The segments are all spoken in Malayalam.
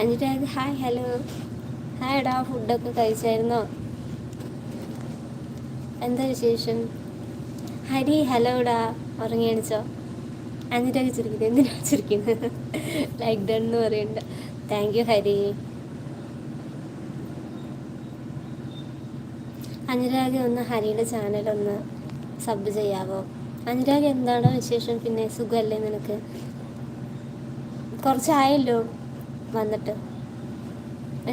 അഞ്ചിട്ടായത് ഹായ് ഹലോ ഹായ് എടാ ഫുഡൊക്കെ കഴിച്ചായിരുന്നോ? എന്താ വിശേഷം? ഹരി ഹലോ ഡാ ഉറങ്ങി അടിച്ചോ അഞ്ചിട്ടൊക്കെ ചിരിക്കുന്നത് എന്തിനാ ചിരിക്കുന്നത്? ലൈക്ക് ഡൺ എന്ന് പറയുന്നുണ്ട്. Thank you Hari. അനുരാഗ് ഒന്ന് ഹരിയുടെ ചാനൽ ഒന്ന് സബ് ചെയ്യാവോ? അനുരാഗ് എന്താണോ വിശേഷം? പിന്നെ സുഖമല്ലേ നിനക്ക്? കുറച്ചായല്ലോ. വന്നിട്ട്.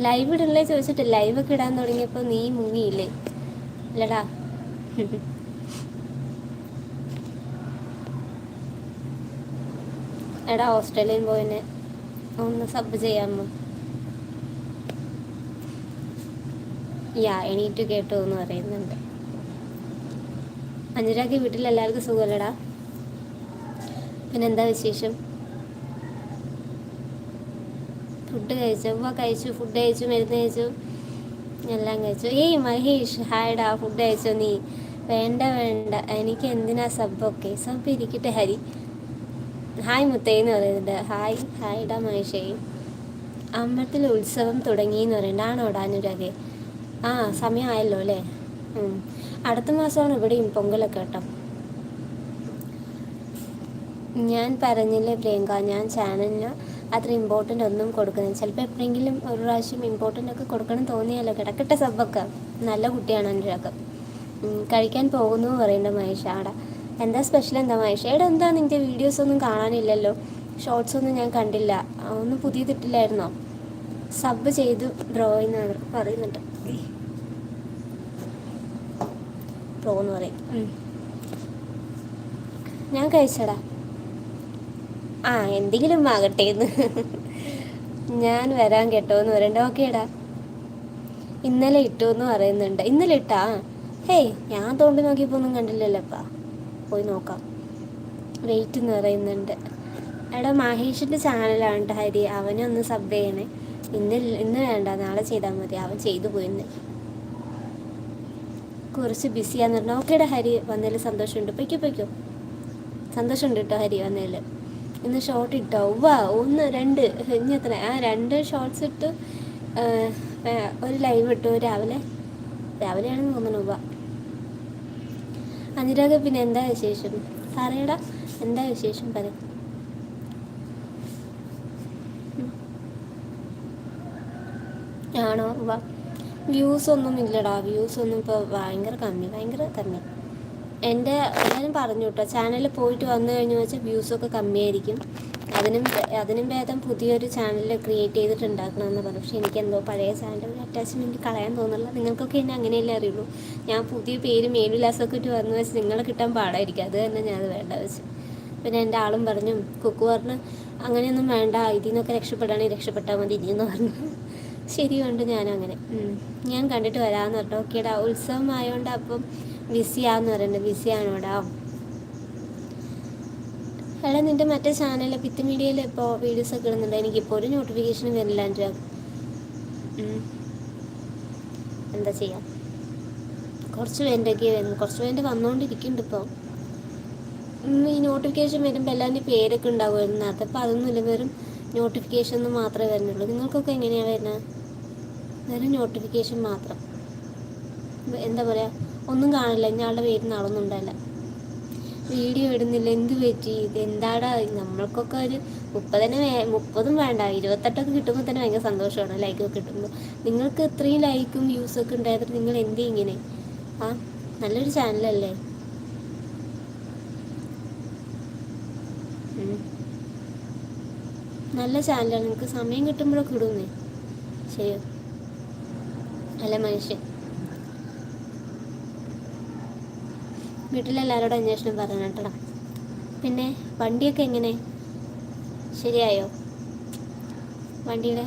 ലൈവ് ഇടല്ലേ ചോദിച്ചിട്ട് ലൈവ് ഒക്കെ ഇടാൻ തുടങ്ങിയപ്പോൾ നീ മുങ്ങിയില്ലേ? അല്ലടാ എടാ ഓസ്ട്രേലിയൻ പോയിനെ ഒന്ന് സബ് ചെയ്യാമോ യാ എണീറ്റ് കേട്ടോ എന്ന് പറയുന്നുണ്ട്. അനുരാഗ് വീട്ടിൽ എല്ലാവർക്കും സുഖമല്ലടാ? പിന്നെന്താ വിശേഷം? ഫുഡ് കഴിച്ചു ഉവ്വ കഴിച്ചു ഫുഡ് കഴിച്ചു മരുന്ന് കഴിച്ചു എല്ലാം കഴിച്ചു. ഏയ് മഹേഷ് ഹായ്ഡാ ഫുഡ് കഴിച്ചോ നീ? വേണ്ട വേണ്ട. എനിക്ക് എന്തിനാ സബ്ബൊക്കെ? സബ് ഇരിക്കട്ടെ ഹരി. ഹായ് മുത്തേന്ന് പറയുന്നുണ്ട്. ഹായ് ഹായ്ഡാ മഹേഷേ. അമ്പലത്തിൽ ഉത്സവം തുടങ്ങി എന്ന് പറയുന്നുണ്ട്. ആണോ ഡാനുരാകെ ആ സമയമായല്ലോ അല്ലേ? അടുത്ത മാസമാണ് ഇവിടെയും പൊങ്കലൊക്കെ കേട്ടോ. ഞാൻ പറഞ്ഞില്ലേ പ്രിയങ്ക ഞാൻ ചാനലിന് അത്ര ഇമ്പോർട്ടന്റ് ഒന്നും കൊടുക്കുന്നത് ചിലപ്പോൾ എപ്പോഴെങ്കിലും ഒരു പ്രാവശ്യം ഇമ്പോർട്ടന്റ് ഒക്കെ കൊടുക്കണം തോന്നിയല്ലോ കിടക്കട്ടെ സബ്ബൊക്കെ. നല്ല കുട്ടിയാണ് അനുരാഗ് കഴിക്കാൻ പോകുന്നു പറയുന്നുണ്ട് മഹേഷ് ആടെ. എന്താ സ്പെഷ്യൽ എന്താ മഹേഷ്? എവിടെ എന്താ നിന്റെ വീഡിയോസ് ഒന്നും കാണാനില്ലല്ലോ? ഷോർട്സ് ഒന്നും ഞാൻ കണ്ടില്ല. ഒന്നും പുതിയതിട്ടില്ലായിരുന്നോ? സബ് ചെയ്തു ഡ്രോയിങ് പറയുന്നുണ്ട്. പ്രോ എന്ന് പറയും. ഞാൻ കഴിച്ചടാ. ആ എന്തെങ്കിലും ആകട്ടെ എന്ന്. ഞാൻ വരാൻ കേട്ടോ എന്ന് പറയണ്ട. ഓക്കേടാ ഇന്നലെ ഇട്ടു എന്ന് പറയുന്നുണ്ട്. ഇന്നലെ ഇട്ടാ? ഹേയ് ഞാൻ തോണ്ടി നോക്കിയപ്പോൾ ഒന്നും കണ്ടില്ലല്ലോ അപ്പാ. പോയി നോക്കാം. വെയിറ്റ് എന്ന് പറയുന്നുണ്ട്. എടാ മഹേഷിന്റെ ചാനലാണ് ഹരി. അവനെ ഒന്ന് സബ് ചെയ്യണേ. ഇന്ന് ഇന്ന് വേണ്ട. നാളെ ചെയ്താൽ മതി. അവൻ ചെയ്തു പോയിന്ന്. കുറച്ച് ബിസിയാന്ന് പറഞ്ഞാൽ ഓക്കേടാ ഹരി. വന്നതിൽ സന്തോഷമുണ്ട്. പൊയ്ക്കോ പൊയ്ക്കോ. സന്തോഷമുണ്ട് കേട്ടോ ഹരി വന്നതിൽ. ഇന്ന് ഷോർട്ട് ഇട്ടോ വാ ഒന്ന് രണ്ട് ഇനി എത്ര? ആ രണ്ട് ഷോർട്ട്സ് ഇട്ട് ഒരു ലൈവ് ഇട്ടു രാവിലെ. രാവിലെയാണെന്ന് തോന്നുന്നു വാ. അനുരാഗ പിന്നെ എന്താ വിശേഷം? പറയടാ എന്താ വിശേഷം? പറ ആണോ? വാ. വ്യൂസ് ഒന്നും ഇല്ലടാ. വ്യൂസ് ഒന്നും ഇപ്പോൾ ഭയങ്കര കമ്മി ഭയങ്കര കമ്മി. എന്റെ എല്ലാവരും പറഞ്ഞു കേട്ടോ ചാനലിൽ പോയിട്ട് വന്നു കഴിഞ്ഞു വെച്ചാൽ വ്യൂസൊക്കെ കമ്മിയായിരിക്കും. അതിനും അതിനും ഭേദം പുതിയൊരു ചാനൽ ക്രിയേറ്റ് ചെയ്തിട്ടുണ്ടാക്കണമെന്ന് പറഞ്ഞു. പക്ഷേ എനിക്കെന്തോ പഴയ ചാനലിൽ അറ്റാച്ച്മെന്റ് കളയാൻ തോന്നില്ല നിങ്ങൾക്കൊക്കെ എന്നെ അങ്ങനെയല്ലേ അറിയുള്ളൂ? ഞാൻ പുതിയ പേര് മേലുലാസൊക്കെ ഇട്ട് വന്നു വെച്ച് നിങ്ങളെ കിട്ടാൻ പാടായിരിക്കും. അത് തന്നെ ഞാനത് വേണ്ട വെച്ച്. പിന്നെ എന്റെ ആളും പറഞ്ഞു കുക്കു പറഞ്ഞ് അങ്ങനെയൊന്നും വേണ്ട ഇതിൽ നിന്നൊക്കെ രക്ഷപ്പെടുകയാണെങ്കിൽ രക്ഷപ്പെട്ടാൽ മതി ഇനിയെന്ന് പറഞ്ഞു. ശരിയുണ്ട് ഞാനങ്ങനെ. ഞാൻ കണ്ടിട്ട് വരാമെന്ന് പറഞ്ഞു. ഓക്കേടാ ഉത്സവമായതുകൊണ്ട് അപ്പം ബിസിയാന്ന് പറയുന്നത് വിസിയാനോടാ. എടാ നിന്റെ മറ്റേ ചാനൽ പിത്ത് മീഡിയയിൽ ഇപ്പോൾ വീഡിയോസ് ഒക്കെ ഇടുന്നുണ്ട്. എനിക്കിപ്പോൾ ഒരു നോട്ടിഫിക്കേഷനും വരില്ല എന്റെ എന്താ ചെയ്യാം? കുറച്ച് പേന്റെയൊക്കെ വരുന്നു കുറച്ച് പേന്റെ വന്നുകൊണ്ടിരിക്കുന്നുണ്ട് ഇപ്പോൾ ഈ നോട്ടിഫിക്കേഷൻ വരുമ്പോൾ എല്ലാവരുടെ പേരൊക്കെ ഉണ്ടാകുമായിരുന്നു ഉണ്ടാവുമായിരുന്നു അപ്പോൾ അതൊന്നുമില്ല വെറും നോട്ടിഫിക്കേഷൻ ഒന്നും മാത്രമേ വരുന്നുള്ളൂ. നിങ്ങൾക്കൊക്കെ എങ്ങനെയാണ് വരുന്നത്? വെറും നോട്ടിഫിക്കേഷൻ മാത്രം. എന്താ പറയുക ഒന്നും കാണില്ല. ഞങ്ങളുടെ പേര് നാളൊന്നും ഉണ്ടായില്ല വീഡിയോ ഇടുന്നില്ല. എന്ത് പറ്റി? ഇത് എന്താടാ? നമ്മൾക്കൊക്കെ ഒരു മുപ്പതിന് മുപ്പതും വേണ്ട. ഇരുപത്തെട്ടൊക്കെ കിട്ടുമ്പോൾ തന്നെ ഭയങ്കര സന്തോഷമാണ്. ലൈക്കൊക്കെ കിട്ടുമ്പോൾ നിങ്ങൾക്ക് ഇത്രയും ലൈക്കും വ്യൂസൊക്കെ ഉണ്ടായത് നിങ്ങൾ എന്ത് ഇങ്ങനെ? ആ നല്ലൊരു ചാനലല്ലേ നല്ല ചാനലാണ് നിങ്ങൾക്ക് സമയം കിട്ടുമ്പോഴൊക്കെ ഇടുന്നേ. ശരിയോ? അല്ല മനുഷ്യൻ. വീട്ടിലെല്ലാവരോടും അന്വേഷണം പറഞ്ഞു കേട്ടോ പിന്നെ വണ്ടിയൊക്കെ എങ്ങനെ? ശരിയായോ? വണ്ടിയുടെ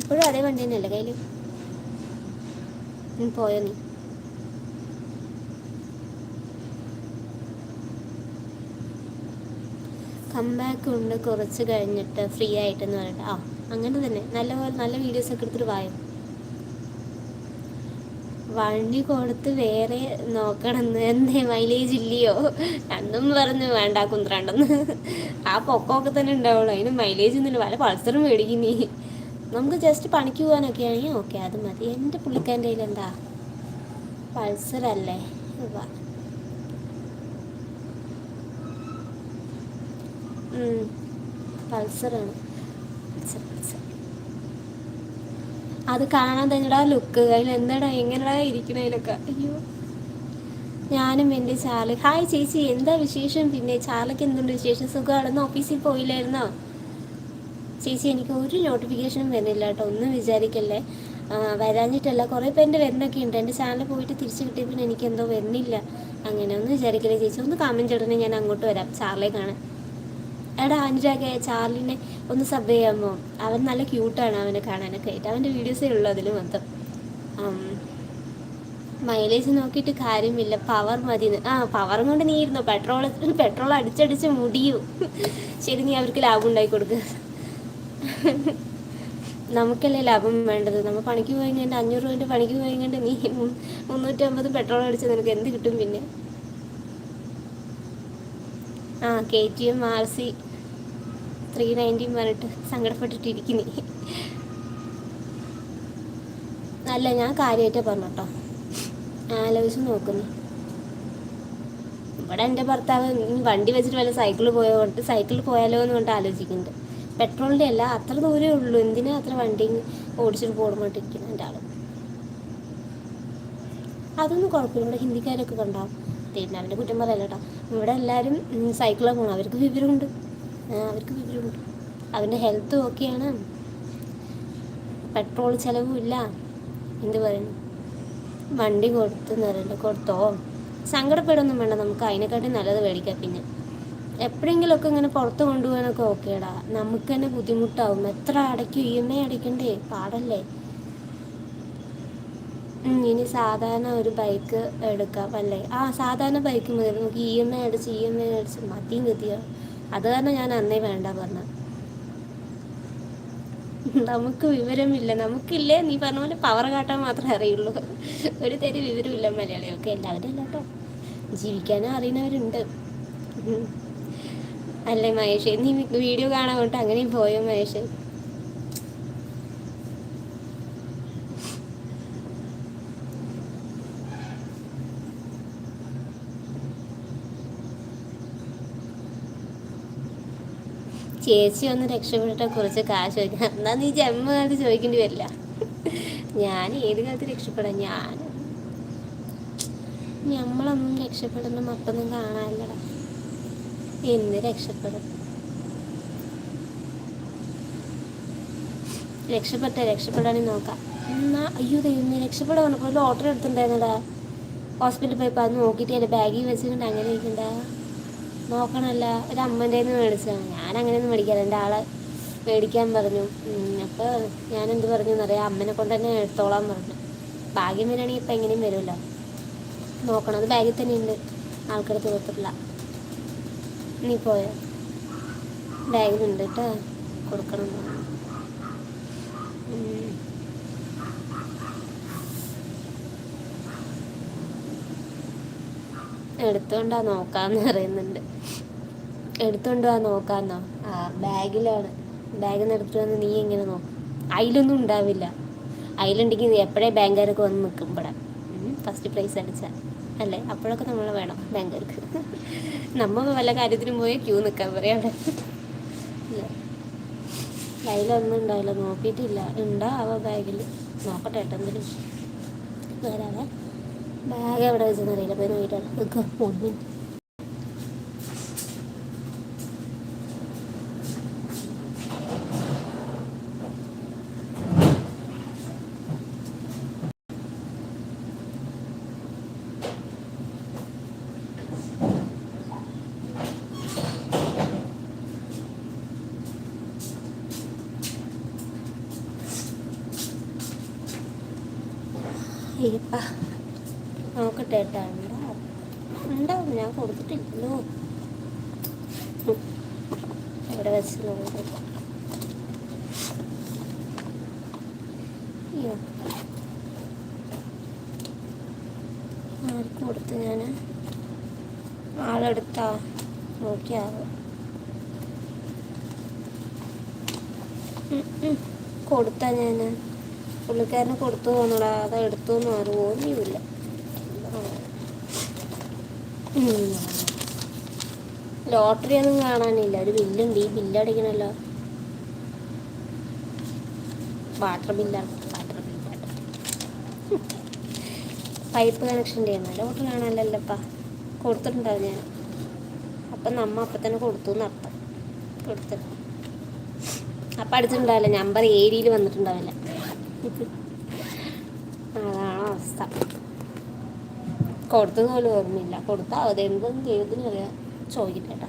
ഇപ്പോഴും അതേ വണ്ടി തന്നെയല്ലേ കയ്യിൽ പോയോ നീ? കംബാക്ക് ഉണ്ട് കുറച്ച് കഴിഞ്ഞിട്ട് ഫ്രീ ആയിട്ടെന്ന് പറഞ്ഞിട്ട്. ആ അങ്ങനെ തന്നെ. നല്ല നല്ല വീഡിയോസ് ഒക്കെ എടുത്തിട്ട് വായോ? വണ്ടി കൊടുത്ത് വേറെ നോക്കണമെന്ന് എന്തേ മൈലേജ് ഇല്ലയോ? രണ്ടും പറഞ്ഞു വേണ്ട കുന്ത്രണ്ടെന്ന്. ആ പൊക്കമൊക്കെ തന്നെ ഉണ്ടാവുള്ളൂ. അതിന് മൈലേജ് ഒന്നുമില്ല. വല്ല പൾസറും മേടിക്കുന്നേ നമുക്ക് ജസ്റ്റ് പണിക്ക് പോകാനൊക്കെ ആണെങ്കിൽ ഓക്കെ അത് മതി. എന്റെ പുള്ളിക്കാരന്റെ കയ്യിൽ എന്താ? പൾസറല്ലേ. പൾസറാണ്. അത് കാണാൻ തന്നെടാ ലുക്ക് അതിൽ എന്താടാ? എങ്ങനെടാ ഇരിക്കണതിലൊക്കെ അയ്യോ. ഞാനും എന്റെ ചാൽ. ഹായ് ചേച്ചി എന്താ വിശേഷം? പിന്നെ ചാലക്ക് എന്തുണ്ട് വിശേഷം? സുഖമാണെന്ന് ഓഫീസിൽ പോയില്ലായിരുന്നോ? ചേച്ചി എനിക്ക് ഒരു നോട്ടിഫിക്കേഷനും വരുന്നില്ല കേട്ടോ. ഒന്നും വിചാരിക്കല്ലേ. വരാഞ്ഞിട്ടല്ല. കുറേ പേരുടെ വരുന്നൊക്കെ ഉണ്ട്. എന്റെ ചാനൽ പോയിട്ട് തിരിച്ചു കിട്ടിയ എനിക്ക് എന്തോ വരുന്നില്ല. അങ്ങനെ ഒന്നും വിചാരിക്കില്ല ചേച്ചി? ഒന്ന് കമന്റ് ഇടണേ ഞാൻ അങ്ങോട്ട് വരാം. ചാർലേ കാണാൻ. എടാ അനുരാഗ ചാർലിനെ ഒന്ന് സബ് ചെയ്യാമോ? അവൻ നല്ല ക്യൂട്ടാണ് അവനെ കാണാനൊക്കെ ആയിട്ട്. അവന്റെ വീഡിയോസേ ഉള്ളൂ അതിൽ മൊത്തം. മൈലേജ് നോക്കിയിട്ട് കാര്യമില്ല. പവർ മതി ആ പവർ കൊണ്ട് നീ ഇരുന്നോ? പെട്രോൾ പെട്രോൾ അടിച്ചടിച്ച് മുടിയൂ. ശരി നീ അവർക്ക് ലാഭം ഉണ്ടാക്കി കൊടുക്കുക നമുക്കല്ലേ ലാഭം വേണ്ടത്? നമ്മൾ പണിക്ക് പോയി കഴിഞ്ഞാൽ അഞ്ഞൂറ് രൂപേന്റെ പണിക്ക് പോയി കഴിഞ്ഞാൽ നീ മുന്നൂറ്റമ്പത് പെട്രോൾ അടിച്ച് നിനക്ക് എന്ത് കിട്ടും പിന്നെ? ആ K T M R C three nineteen പറഞ്ഞിട്ട് സങ്കടപ്പെട്ടിട്ടിരിക്കുന്നേ. അല്ല ഞാൻ കാര്യമായിട്ടേ പറഞ്ഞു കേട്ടോ ആലോചിച്ച് നോക്കുന്നു. ഇവിടെ എന്റെ ഭർത്താവ് വണ്ടി വെച്ചിട്ട് വല്ല സൈക്കിൾ പോയോ? സൈക്കിൾ പോയാലോ എന്ന് കൊണ്ട് ആലോചിക്കുന്നുണ്ട്. പെട്രോളിന്റെ അല്ല അത്ര ദൂരമേ ഉള്ളൂ. എന്തിനാ അത്ര വണ്ടി ഓടിച്ചിട്ട് പോകുമ്പോട്ടിരിക്കുന്നു എന്റെ ആൾ അതൊന്നും കുഴപ്പമില്ല. ഇവിടെ ഹിന്ദിക്കാരൊക്കെ കണ്ടാവും പിന്നെ കുറ്റം പറയല്ല കേട്ടോ. ഇവിടെ എല്ലാവരും സൈക്കിളാണ് പോകണം അവർക്ക് വിവരമുണ്ട്. അവർക്ക് വിവരമുണ്ട്. അവന്റെ ഹെൽത്ത് ഓക്കെയാണ്. പെട്രോൾ ചിലവും ഇല്ല. എന്ത് പറയുന്നു വണ്ടി കൊടുത്ത് നിറയുണ്ട് കൊടുത്തോ? സങ്കടപ്പെടൊന്നും വേണ്ട. നമുക്ക് അതിനെക്കാട്ടി നല്ലത് മേടിക്കാം പിന്നെ. എപ്പോഴെങ്കിലുമൊക്കെ ഇങ്ങനെ പുറത്ത് കൊണ്ടുപോകാനൊക്കെ ഓക്കേടാ നമുക്ക് തന്നെ ബുദ്ധിമുട്ടാവും. എത്ര അടയ്ക്കും? ഇ എം ഐ അടയ്ക്കണ്ടേ? പാടല്ലേ? ഇനി സാധാരണ ഒരു ബൈക്ക് എടുക്കാം അല്ലേ? ആ സാധാരണ ബൈക്ക് മതി. നമുക്ക് ഇ എം ഐ അടിച്ച് ഇ എം ഐ അടിച്ച് മതിയും കിട്ടിയോ അത് കാരണം ഞാൻ അന്നേ വേണ്ട പറഞ്ഞ നമുക്ക് വിവരമില്ല. നമുക്കില്ലേ? നീ പറഞ്ഞ പോലെ പവർ കാട്ടാൻ മാത്രമേ അറിയുള്ളൂ. ഒരു തരി വിവരമില്ല മലയാളികൾക്ക് എല്ലാവരും ഇല്ല കേട്ടോ. ജീവിക്കാനും അറിയുന്നവരുണ്ട്. അല്ലേ മഹേഷ്? നീ വീഡിയോ കാണാൻ കൊണ്ട് അങ്ങനെയും പോയോ മഹേഷ്? ചേച്ചി ഒന്ന് രക്ഷപ്പെട്ടിട്ട് കുറച്ച് കാശ് ചോദിക്കാം എന്നാൽ നീ ജന്മ കാലത്ത് ചോദിക്കേണ്ടി വരില്ല. ഞാൻ ഏത് കാലത്ത് രക്ഷപ്പെടാം? ഞാൻ നമ്മളൊന്നും രക്ഷപ്പെടുന്ന മറ്റൊന്നും കാണാനില്ലടാ. എന്ന് രക്ഷപ്പെടും? രക്ഷപ്പെട്ടെ രക്ഷപ്പെടാനും നോക്കാം. എന്നാ അയ്യോ ഇന്ന് രക്ഷപ്പെടാൻ പറഞ്ഞപ്പോൾ ലോട്ടറി എടുത്തിട്ടുണ്ടായിരുന്നടാ. ഹോസ്പിറ്റലിൽ പോയപ്പോൾ അത് നോക്കിയിട്ട് എന്റെ ബാഗിൽ വെച്ചിട്ടുണ്ട് അങ്ങനെ ഇരിക്കണ്ട. നോക്കണമല്ല ഒരു അമ്മന്റെ നിന്ന് മേടിച്ചതാണ് ഞാൻ അങ്ങനെയൊന്നും മേടിക്കാറ് എന്റെ ആളെ മേടിക്കാൻ പറഞ്ഞു. അപ്പോൾ ഞാൻ എന്ത് പറഞ്ഞു എന്നറിയാം? അമ്മനെ കൊണ്ട് തന്നെ എടുത്തോളാൻ പറഞ്ഞു. ഭാഗ്യം വരികയാണെങ്കിൽ ഇപ്പം എങ്ങനെയും വരുമല്ലോ. നോക്കണം. അത് ബാഗിൽ തന്നെ ഉണ്ട്. ആൾക്കടുത്ത് കൊടുത്തിട്ടില്ല നീ പോയോ? ബാഗിലുണ്ട് കേട്ടോ. കൊടുക്കണം എടുത്തോണ്ടാ നോക്കാന്ന് പറയുന്നുണ്ട്. എടുത്തോണ്ട് വാ നോക്കാന്നോ? ആ ബാഗിലാണ്. ബാഗിൽ നിന്ന് എടുത്തു വന്ന് നീ എങ്ങനെ നോക്കും? അതിലൊന്നും ഉണ്ടാവില്ല. അതിലുണ്ടെങ്കിൽ എപ്പോഴേ ബാങ്കുകാരൊക്കെ വന്ന് നിൽക്കും ഇവിടെ. ഫസ്റ്റ് പ്രൈസ് അടിച്ചാൽ അല്ലേ? അപ്പോഴൊക്കെ നമ്മൾ വേണം ബാങ്കുകാർക്ക്. നമ്മൾ വല്ല കാര്യത്തിനും പോയി ക്യൂ നിൽക്കാൻ പറയാം അവിടെ. കയ്യിലൊന്നും ഉണ്ടാവില്ല. നോക്കിയിട്ടില്ല. ഉണ്ടാവോ ബാഗിൽ നോക്കട്ടെ ഏട്ടാ എന്തെങ്കിലും വരാവേ. ബാഗ് എവിടെ വെച്ചെന്നറിയില്ല പോയി നോക്കിയിട്ടാണ് നിൽക്കുക നോക്കട്ടെ ഏട്ടാ. ഉണ്ടാവും ഉണ്ടാവും ഞാൻ കൊടുത്തിട്ടില്ലല്ലോ. ഇവിടെ വെച്ച് നോക്കും. അയ്യോ. കൊടുത്ത് ഞാൻ ആളെടുത്താ നോക്കിയാവും കൊടുത്താ ഞാൻ പുള്ളിക്കാരന് കൊടുത്തു തോന്നടാ അത് എടുത്തു എന്ന് ആരും ലോട്ടറി ഒന്നും കാണാനില്ല. ഒരു ബില്ലുണ്ട്. ഈ ബില്ലടിക്കണല്ലോ വാട്ടർ ബില്ലാണ് വാട്ടർ ബില്ലാണ് പൈപ്പ് കണക്ഷൻ ആണ്. ലോട്ടറി കാണാനല്ലല്ലപ്പാ കൊടുത്തിട്ടുണ്ടാവും ഞാൻ. അപ്പം നമ്മ അപ്പം തന്നെ കൊടുത്തു എന്നർത്ഥം കൊടുത്തിട്ട് അപ്പം അടിച്ചിട്ടുണ്ടാവില്ല നമ്പർ ഏരിയയിൽ വന്നിട്ടുണ്ടാവില്ല. അതാണ് അവസ്ഥ. കൊടുത്തത് പോലും ഓർമ്മയില്ല. കൊടുത്താൽ അത് എന്തെന്ന് ദൈവത്തിന് അറിയാം ചോദിക്കട്ടെ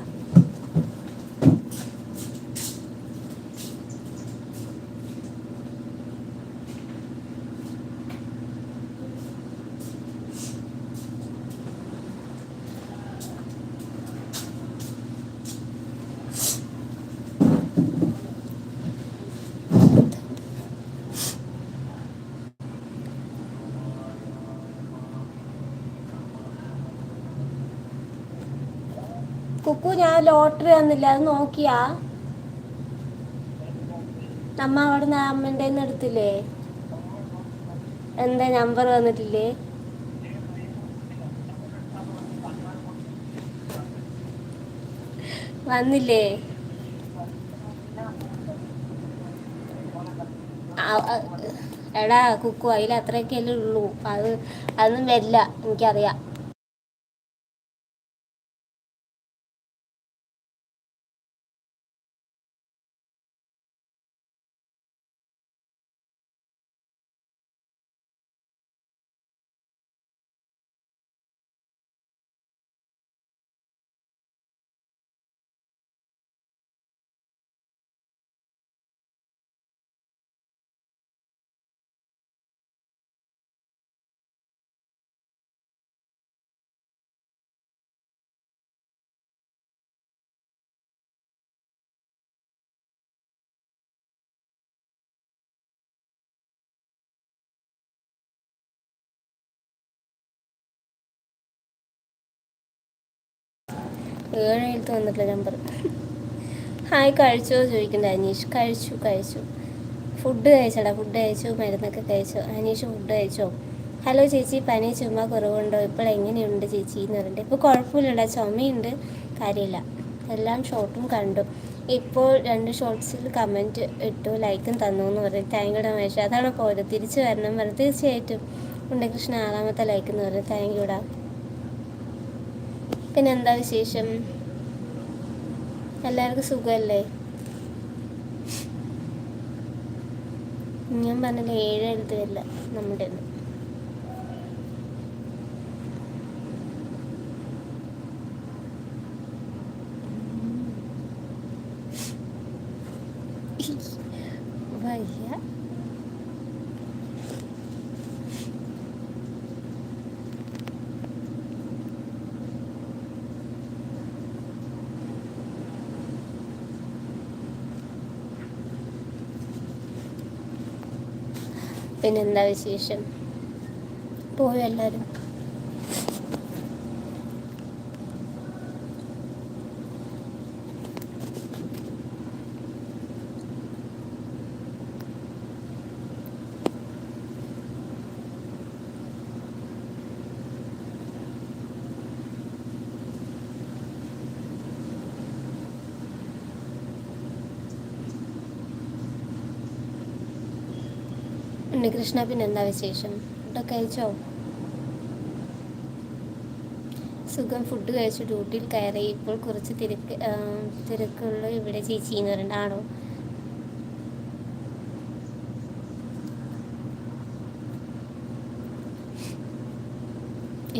കുക്കു ഞാൻ ലോട്ടറി തന്നില്ല അത് നോക്കിയാ. നമ്മ അവിടെ നിന്ന് അമ്മന്റെ എടുത്തില്ലേ? എന്താ നമ്പർ വന്നിട്ടില്ലേ? വന്നില്ലേ? എടാ കുക്കു അതിൽ അത്രയൊക്കെ അല്ലേ ഉള്ളൂ. അത് അതൊന്നും വരില്ല എനിക്കറിയാം. ഏഴ് എഴുത്ത് വന്നിട്ടില്ല നമ്പർ ഹായ് കഴിച്ചോ? ചോദിക്കണ്ട അനീഷ്. കഴിച്ചു കഴിച്ചു. ഫുഡ് കഴിച്ചടാ ഫുഡ് കഴിച്ചു മരുന്നൊക്കെ കഴിച്ചു. അനീഷ് ഫുഡ് കഴിച്ചോ? ഹലോ ചേച്ചി പനി ചുമ കുറവുണ്ടോ? ഇപ്പോൾ എങ്ങനെയുണ്ട് ചേച്ചി എന്ന് പറഞ്ഞിട്ട്. ഇപ്പോൾ കുഴപ്പമില്ലടാ ചുമയുണ്ട്. കാര്യമില്ല. എല്ലാം ഷോർട്ടും കണ്ടു. ഇപ്പോൾ രണ്ട് ഷോർട്ട്സിൽ കമന്റ് ഇട്ടു ലൈക്കും തന്നു എന്ന് പറയും താങ്ക് യുടാ മേശ അതാണ് പോയത്? തിരിച്ചു വരണം പറഞ്ഞു. തീർച്ചയായിട്ടും. ഉണ്ണികൃഷ്ണൻ ആറാമത്തെ ലൈക്ക് എന്ന് പറയും താങ്ക് യുടാ പിന്നെ എന്താ വിശേഷം? എല്ലാവർക്കും സുഖമല്ലേ ഞാൻ പറഞ്ഞില്ല ഏഴ് എഴുത്ത് വരില്ല നമ്മുടെ വയ്യ. പിന്നെന്താ വിശേഷം? പോയോ എല്ലാവരും ഉണ്ണികൃഷ്ണ പിന്നെ എന്താ വിശേഷം? ഫുഡൊക്കെ കഴിച്ചോ? സുഖം. ഫുഡ് കഴിച്ചു. ഡ്യൂട്ടിയിൽ കയറി. ഇപ്പോൾ കുറച്ച് തിരക്ക് തിരക്കുള്ള ഇവിടെ ചേച്ചി എന്ന് പറയുന്നത്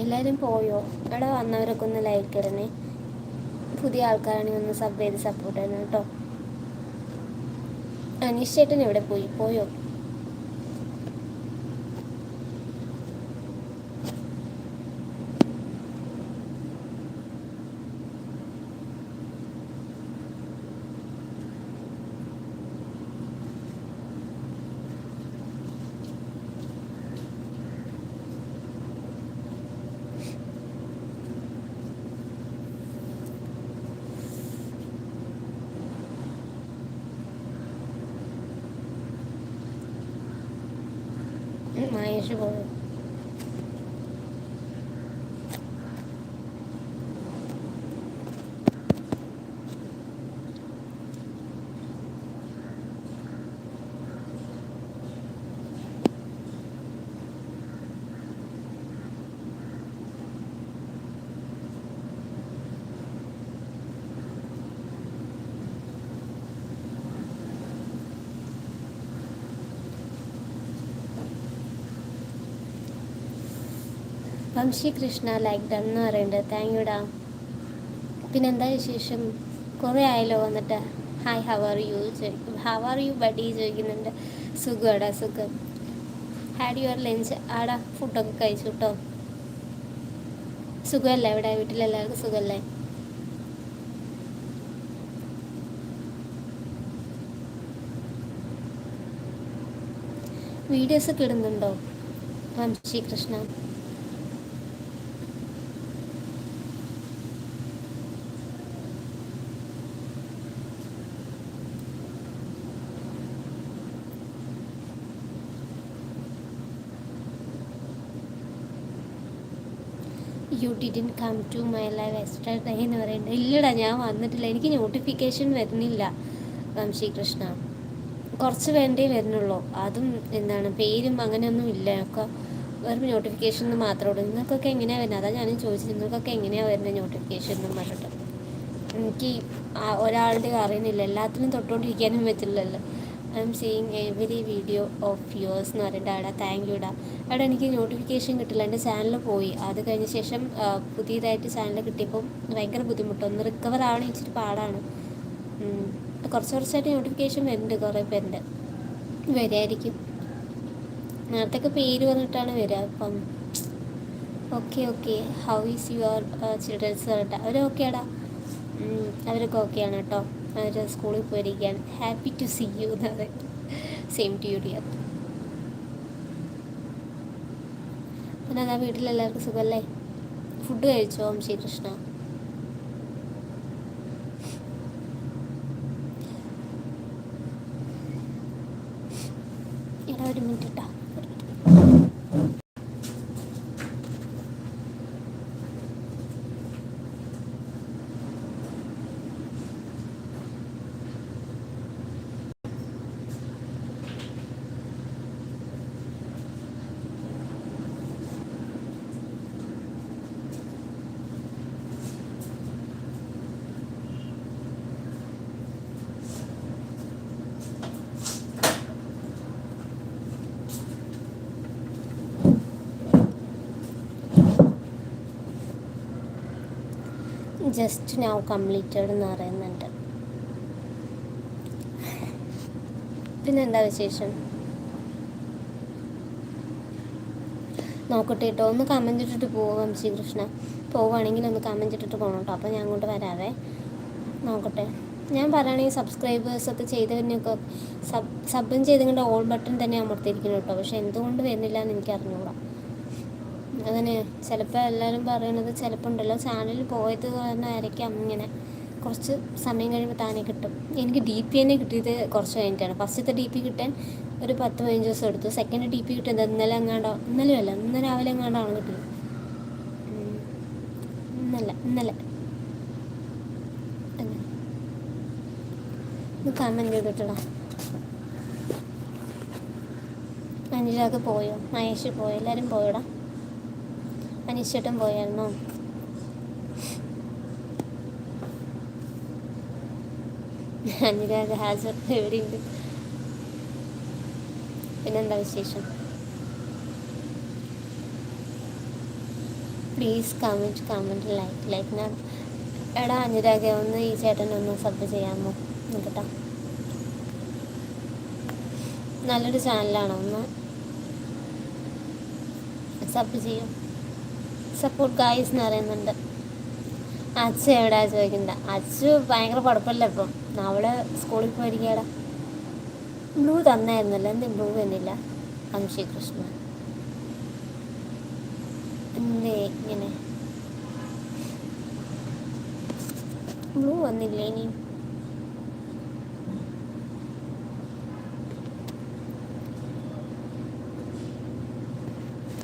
എല്ലാവരും പോയോ? അവിടെ വന്നവരൊക്കെ ഒന്ന് ലൈക്ക് ഇടണേ പുതിയ ആൾക്കാരാണെങ്കിൽ ഒന്ന് സബ് ചെയ്ത് സപ്പോർട്ട് ചെയ്യണം കേട്ടോ. അനീഷ് ചേട്ടൻ എവിടെ പോയി? പോയോ? മഹേഷ് പോയോ വംശി കൃഷ്ണ ലൈക്ക് ഡൺ എന്ന് പറയുന്നുണ്ട് താങ്ക് യുടാ പിന്നെന്താ വിശേഷം? കുറേ ആയല്ലോ വന്നിട്ട്. ഹായ് ഹവ് ആർ യു ചോദിക്കും. ഹവ് ആർ യു ബഡി ചോദിക്കുന്നുണ്ട്. സുഖമാടാ സുഖം. ഹാഡ് യുവർ ലഞ്ച് ആടാ ഫുഡൊക്കെ കഴിച്ചു കേട്ടോ സുഖമല്ലേ ഇവിടെ വീട്ടിലെല്ലാവർക്കും സുഖമല്ലേ videos ഇടുന്നുണ്ടോ? Vamshi Krishna? You didn't come to my live extra day എന്ന് പറയുന്നത്. ഇല്ലടാ ഞാൻ വന്നിട്ടില്ല. എനിക്ക് നോട്ടിഫിക്കേഷൻ വരുന്നില്ല വംശി കൃഷ്ണ. കുറച്ച് വേണ്ടേ വരുന്നുള്ളൂ. അതും എന്താണ് പേരും അങ്ങനെയൊന്നും ഇല്ല. ഒക്കെ വെറും നോട്ടിഫിക്കേഷൻ മാത്രമേ ഉള്ളൂ. നിങ്ങൾക്കൊക്കെ എങ്ങനെയാണ് വരുന്നത്? അതാ ഞാനും ചോദിച്ചത്. നിങ്ങൾക്കൊക്കെ എങ്ങനെയാണ് വരുന്നത് നോട്ടിഫിക്കേഷൻ എന്നും പറഞ്ഞിട്ട്? എനിക്ക് ഒരാളുടെ അറിയുന്നില്ല. എല്ലാത്തിനും തൊട്ടുകൊണ്ടിരിക്കാനും പറ്റില്ലല്ലോ. I am seeing every video of yours എന്ന് പറഞ്ഞിട്ട് അവിടെ താങ്ക് യുടാ അവിടെ എനിക്ക് നോട്ടിഫിക്കേഷൻ കിട്ടില്ല. എന്റെ ചാനൽ പോയി. അത് കഴിഞ്ഞ ശേഷം പുതിയതായിട്ട് ചാനൽ കിട്ടിയപ്പം ഭയങ്കര ബുദ്ധിമുട്ട്. ഒന്ന് റിക്കവർ ആവണം ഇച്ചിരി പാടാണ്. കുറച്ച് കുറച്ചായിട്ട് നോട്ടിഫിക്കേഷൻ വരുന്നുണ്ട്. കുറേ പേരുണ്ട്. വരായിരിക്കും. നേരത്തെ ഒക്കെ പേര് പറഞ്ഞിട്ടാണ് വരിക അപ്പം okay okay how is your childrens പറഞ്ഞിട്ട്. അവർ ഓക്കെയാടാ അവരൊക്കെ ഓക്കെയാണ് കേട്ടോ. സ്കൂളിൽ പോയിരിക്കുകയാണ് ഹാപ്പി ടു സീ യു എന്ന് സെയിം ടു യു ഡിയർ പിന്നെ അതാ വീട്ടിലെല്ലാവർക്കും സുഖമല്ലേ ഫുഡ് കഴിച്ചോ ഓം ശ്രീകൃഷ്ണ എടാ ഒരു മിനിറ്റ് ഇട്ടാ. ജസ്റ്റ് നൗ കംപ്ലീറ്റഡ് എന്ന് പറയുന്നുണ്ട്. പിന്നെന്താ വിശേഷം? നോക്കട്ടെ കേട്ടോ ഒന്ന് കമന്റ് ഇട്ടിട്ട് പോവാം ശ്രീകൃഷ്ണ. പോവുകയാണെങ്കിൽ ഒന്ന് കമന്റ് ഇട്ടിട്ട് പോകണം കേട്ടോ അപ്പോൾ ഞാൻ അങ്ങോട്ട് വരാവേ. നോക്കട്ടെ. ഞാൻ പറയുകയാണെങ്കിൽ സബ്സ്ക്രൈബേഴ്സ് ഒക്കെ ചെയ്തതിനൊക്കെ സബ് സബും ചെയ്തുകൊണ്ട് ഓൾ ബട്ടൺ തന്നെ അമർത്തിയിരിക്കുന്നു കേട്ടോ പക്ഷെ എന്തുകൊണ്ട് വരുന്നില്ല എന്ന് എനിക്ക് അറിഞ്ഞുകൂടാ അതിന് ചിലപ്പോൾ എല്ലാവരും പറയുന്നത് ചിലപ്പോൾ ഉണ്ടല്ലോ ചാനലിൽ പോയത് കാരണമായിരിക്കാം ഇങ്ങനെ കുറച്ച് സമയം കഴിയുമ്പോൾ താനേ കിട്ടും. എനിക്ക് ഡി പി തന്നെ കിട്ടിയത് കുറച്ച് കഴിഞ്ഞിട്ടാണ്. ഫസ്റ്റത്തെ ഡി പി കിട്ടാൻ ഒരു പത്ത് പതിനഞ്ച് ദിവസം എടുത്തു. സെക്കൻഡ് ഡി പി കിട്ടിയത് ഇന്നലെ എങ്ങാണ്ടോ ഇന്നലെ അല്ല ഇന്ന് രാവിലെ എങ്ങാണ്ടാണ് കിട്ടിയത്. ഇന്നല്ല ഇന്നലെ. അങ്ങനെ. ഇത് കമന്റ് ചെയ്തിട്ടടാ അനിലൊക്കെ പോയോ? മഹേഷ് പോയോ? എല്ലാവരും പോയോടാ? അനീഷേട്ടൻ പോയായിരുന്നു. എവിടെയുണ്ട്? പിന്നെന്താ വിശേഷം? Please comment comment like like ഞാൻ എടാ അനുരാഗ ഒന്ന് ഈ ചേട്ടനൊന്ന് സബ് ചെയ്യാമോ? നോക്കട്ടാ. നല്ലൊരു ചാനലാണോ ഒന്ന് സബ് ചെയ്യും. സപ്പോർട്ട് ഗായ്സ് എന്ന് പറയുന്നുണ്ട്. അച്ഛ എവിടെയാ ചോദിക്കണ്ട. അച്ചു ഭയങ്കര കുഴപ്പമില്ല ഇപ്പം. അവൾ സ്കൂളിൽ പോയിരിക്കടാ ബ്ലൂ തന്നായിരുന്നല്ലോ. എന്ത് ബ്ലൂ തന്നില്ല അംശി കൃഷ്ണ എന്തേ ഇങ്ങനെ? ബ്ലൂ വന്നില്ലേ ഇനി?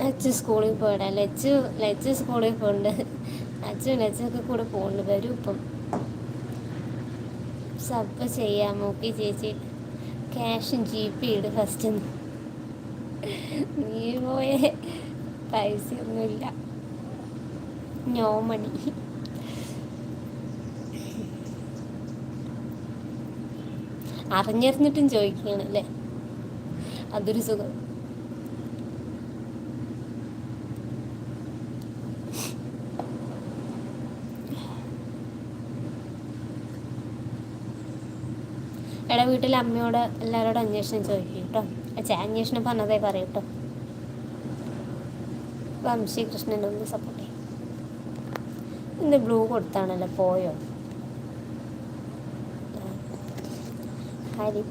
ലച്ച് സ്കൂളിൽ പോയിട ലച്ച് ലച്ച് സ്കൂളിൽ പോകുന്നുണ്ട് അച്ഛൻ ലച്ചൊക്കെ കൂടെ പോകുന്നുണ്ട് വരും ഇപ്പം. സബ് ചെയ്യാം. നോക്കി ചേച്ചി. ക്യാഷും ജി പി ഇട് ഫസ്റ്റ് നീ പോയ. പൈസയൊന്നുമില്ല. നോ മണി അറിഞ്ഞറിഞ്ഞിട്ടും ചോദിക്കുകയാണ് അല്ലേ? അതൊരു സുഖം. എടാ വീട്ടിൽ അമ്മയോട് എല്ലാവരോടും അന്വേഷണം ചോദിക്കും കേട്ടോ അച്ഛാ അന്വേഷണം പറഞ്ഞതേ പറയൂ കേട്ടോ വംശി ഒന്ന് സപ്പോർട്ട് ചെയ്യും. ഇന്ന് ബ്ലൂ കൊടുത്താണല്ലോ പോയോ? ഹരി.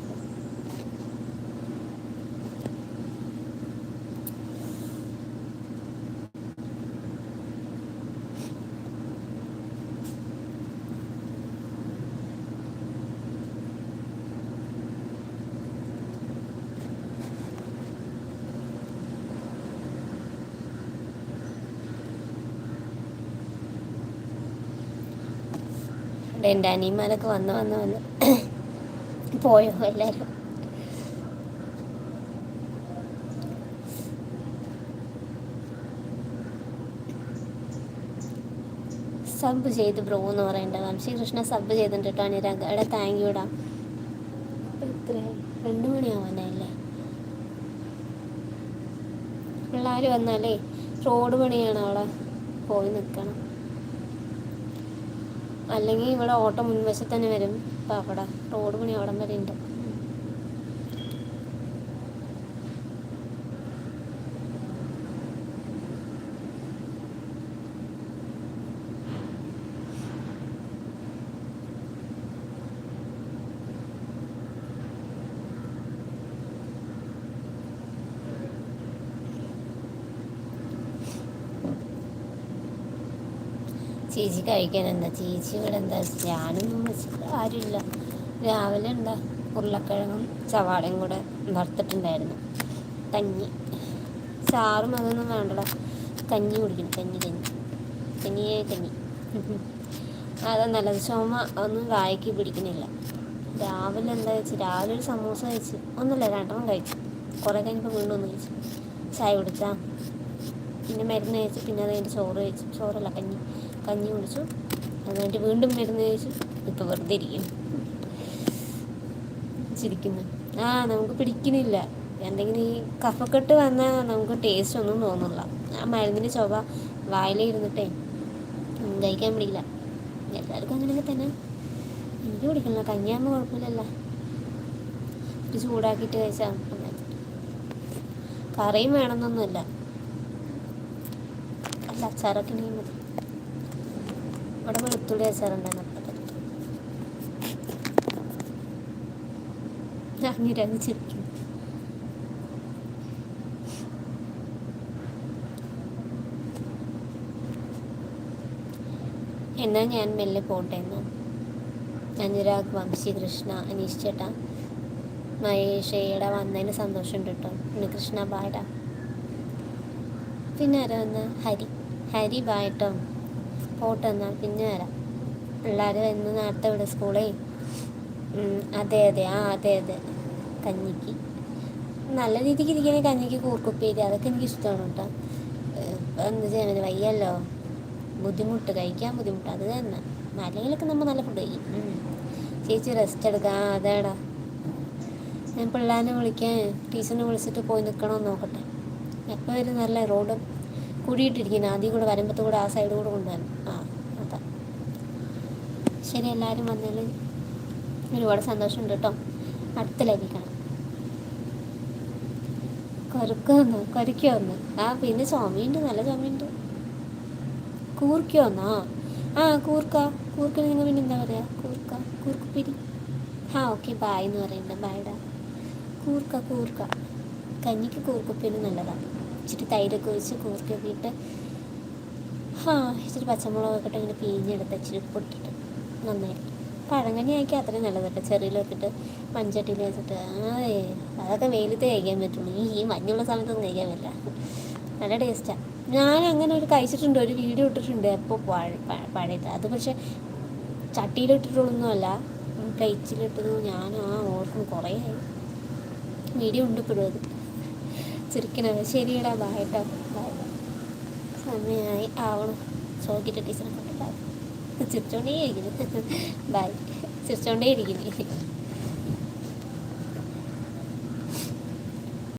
എന്റെ അനിയന്മാരൊക്കെ വന്ന് വന്ന് വന്ന് പോയോ എല്ലാവരും സബ് ചെയ്ത് ബ്രോ എന്ന് പറയണ്ട. വംശീകൃഷ്ണ സബ് ചെയ്തിട്ടുണ്ട് കേട്ടോ അനുരാഗ് എടാ താങ്ക് യു ഡാ രണ്ട് മണിയാവാനല്ലേ പിള്ളേർ വന്നാലേ റോഡ് പണിയാണ് അവിടെ. പോയി നിൽക്കണം അല്ലെങ്കിൽ ഇവിടെ ഓട്ടോ മുൻവശത്ത് തന്നെ വരും. അപ്പോൾ അവിടെ റോഡ് പണി അവിടം വരെ ഉണ്ട്. ചേച്ചി കഴിക്കാൻ എന്താ? ചേച്ചി ഇവിടെ എന്താ? ഞാനൊന്നും ആരുമില്ല. രാവിലെ എന്താ? ഉരുളക്കിഴങ്ങും സവാളയും കൂടെ വറുത്തിട്ടുണ്ടായിരുന്നു. കഞ്ഞി. ചാറും അതൊന്നും വേണ്ടടാ. കഞ്ഞി കുടിക്കണം. കഞ്ഞി കഞ്ഞി. കഞ്ഞിയേ കഞ്ഞി. അതാ നല്ലത്. ചുമ ഒന്നും വായിക്കി പിടിക്കുന്നില്ല. രാവിലെ എന്താ വെച്ച് രാവിലെ ഒരു സമൂസ കഴിച്ച്. ഒന്നുമില്ല. രണ്ടെണ്ണം കഴിച്ചു. കുറേ കഴിഞ്ഞപ്പോൾ വീണ്ടും ഒന്ന് കഴിച്ചു. ചായ കുടിച്ചാ. പിന്നെ മരുന്ന് കഴിച്ചു. പിന്നെ അത് കഴിഞ്ഞ് ചോറ് കഴിച്ചു. ചോറല്ല കഞ്ഞി. കഞ്ഞി കുടിച്ചു. അതുകൊണ്ട് വീണ്ടും മരുന്ന് കഴിച്ചു ഇപ്പം വെറുതെ ഇരിക്കും ചിരിക്കുന്നു. ആ നമുക്ക് പിടിക്കുന്നില്ല. എന്തെങ്കിലും ഈ കഫക്കെട്ട് വന്നാൽ നമുക്ക് ടേസ്റ്റ് ഒന്നും തോന്നില്ല. ആ മരുന്നിന്റെ ചൊവ വായിലിരുന്നിട്ടേ കഴിക്കാൻ പിടിക്കില്ല. എല്ലാവർക്കും അങ്ങനെയൊക്കെ തന്നെ. എനിക്ക് പിടിക്കില്ല. കഞ്ഞിയാകുമ്പോൾ കുഴപ്പമില്ലല്ലോ. ഇത് ചൂടാക്കിയിട്ട് കഴിച്ചാൽ കറിയും വേണമെന്നൊന്നുമില്ല. അല്ല അച്ചാറൊക്കെ ഉണ്ടെങ്കിൽ മതി. ഇവിടെ വെളുത്തുള്ളി അച്ചാറുണ്ടായിരുന്നു അപ്പം ചിരിക്കും എന്നാൽ ഞാൻ മെല്ലെ പോട്ടെ എന്ന്. അനുരാഗ് വംശി കൃഷ്ണ അനീഷ് ചേട്ടാ. മഹേഷയുടെ വന്നതിന് സന്തോഷമുണ്ട് കേട്ടോ. പിന്നെ കൃഷ്ണ ബായടാ പിന്നെ ആരാ വന്ന്? ഹരി. ഹരി ബായട്ടോ പോട്ടെ എന്നാൽ പിന്നെ വരാം. എല്ലാവരും ഇന്ന് നേരത്തെ ഇവിടെ സ്കൂളേ അതെ അതെ ആ അതെ അതെ. കഞ്ഞിക്ക്. നല്ല രീതിക്ക് ഇരിക്കുന്ന കഞ്ഞിക്ക് കൂർക്കുപ്പേരി. അതൊക്കെ എനിക്ക് ഇഷ്ടമാണ് കേട്ടോ. എന്ത് ചെയ്യാൻ വയ്യല്ലോ. ബുദ്ധിമുട്ട് കഴിക്കാൻ ബുദ്ധിമുട്ട് അത് തന്നെ. മലയിലൊക്കെ നമ്മൾ നല്ല ഫുഡ് കഴിക്കും. ചേച്ചി റെസ്റ്റ് എടുക്കുക ആ അതേടാ. ഞാൻ പിള്ളേരെ വിളിക്കാൻ ടീച്ചറിനെ വിളിച്ചിട്ട് പോയി നിൽക്കണമെന്ന് നോക്കട്ടെ. എപ്പോൾ വരും? നല്ല റോഡ് കുഴിയിട്ടിരിക്കുന്നു ആദ്യം കൂടെ വരുമ്പത്ത് കൂടെ ആ സൈഡ് കൂടെ കൊണ്ടുവരണം. ആ അതാ. ശരി എല്ലാവരും വന്നതിൽ ഒരുപാട് സന്തോഷമുണ്ട് കേട്ടോ. അടുത്ത ലൈവിൽ കാണാം. കൊരുക്കുമെന്ന് കൊരക്കുമെന്ന് ആ പിന്നെ ചുമയുണ്ട് നല്ല ചുമയുണ്ട്. കൂർക്കോന്നാ ആ കൂർക്ക. കൂർക്കിന് നിങ്ങൾ പിന്നെ എന്താ പറയുക കൂർക്ക കൂർക്കുപ്പിരി. ആ ഓക്കെ ബായ് എന്ന് പറയുന്നുണ്ട്. ബായ്ഡാ കൂർക്ക കൂർക്ക. കഞ്ഞിക്ക് കൂർക്കുപ്പിന് നല്ലതാണ് ഇച്ചിരി തൈരൊക്കെ ഒഴിച്ച് കൂർക്കൊക്കെ ഇട്ട് ആ ഇച്ചിരി പച്ചമുളകൊക്കെ ഇട്ട് ഇങ്ങനെ പിഴിഞ്ഞെടുത്ത് ഇച്ചിരി പൊട്ടിട്ട് നന്നായിരിക്കും പഴങ്കഞ്ഞി ആക്കി അത്രയും നല്ലത് കേട്ടോ. ചെറിയിലൊക്കെ ഇട്ട് മൺചട്ടിയിൽ വെച്ചിട്ട് അതൊക്കെ വെയിലത്ത് കഴിക്കാൻ പറ്റുള്ളൂ. ഈ മഞ്ഞുള്ള സമയത്തൊന്നും കഴിക്കാൻ പറ്റില്ല. നല്ല ടേസ്റ്റാണ് ഞാൻ അങ്ങനെ ഒരു കഴിച്ചിട്ടുണ്ട് ഒരു വീഡിയോ ഇട്ടിട്ടുണ്ട്. എപ്പോൾ പഴയത് അത് പക്ഷേ ചട്ടിയിലിട്ടിട്ടുള്ളൊന്നുമല്ല. കഴിച്ചിലിട്ടത് ഞാൻ ആ ഓർക്കും കുറേ ആയി വീഡിയോ ഉണ്ട് ഇപ്പോഴും അത്. ചിരിക്കണത് ശരിയടാ ബായട്ടോ സമയമായി ആവണം. ചോദിക്കട്ടെ ടീച്ചറെ കൊണ്ട് ബൈ ചിരിച്ചോണ്ടേ ഇരിക്കുന്നു ബൈ ചിരിച്ചോണ്ടേ ഇരിക്കുന്നു